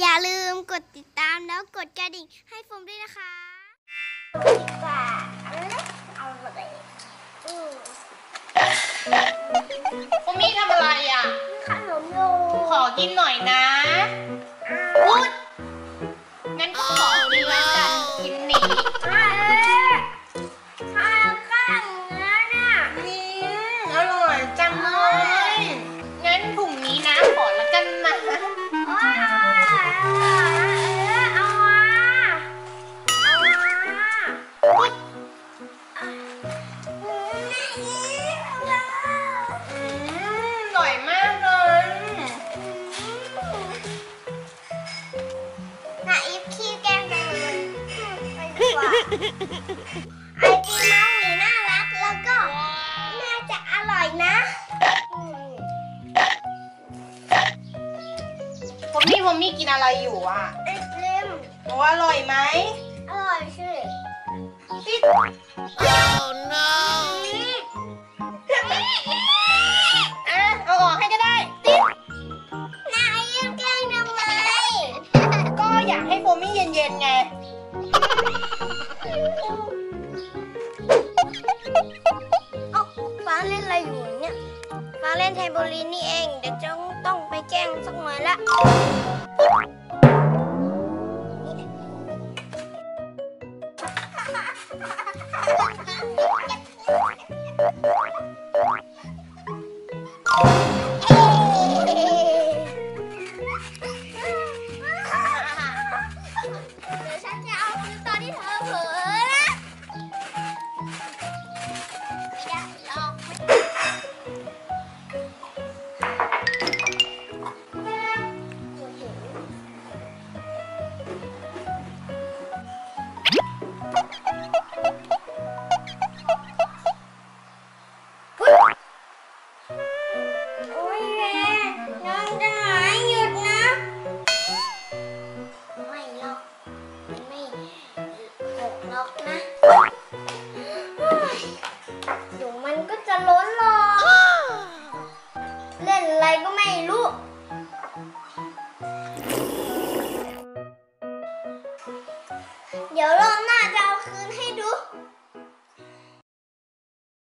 อย่าลืมกดติดตามแล้วกดกระดิ่งให้โฟมด้วยนะคะดีกว่าเอาเลยอืมพวกนี้ทำอะไรอะขนมอยู่ขอกินหน่อยนะ ไอติมน้องหมีน่ารักแล้วก็น่าจะอร่อยนะอืมพวกนี้พวกนี้กินอะไรอยู่อะไอติมโอ้อร่อยไหมอร่อยสิติดอะเอาออกให้ก็ได้ติดนายยังแกล้งทำไมก็อยากให้โฟมี่เย็นๆไง เอ้าฟ้าเล่นอะไรอยู่เนี่ยฟ้าเล่นไทโบลีนนี่เอง เดี๋ยวจะต้องไปแกล้งสักหน่อยละ เ牛肉辣椒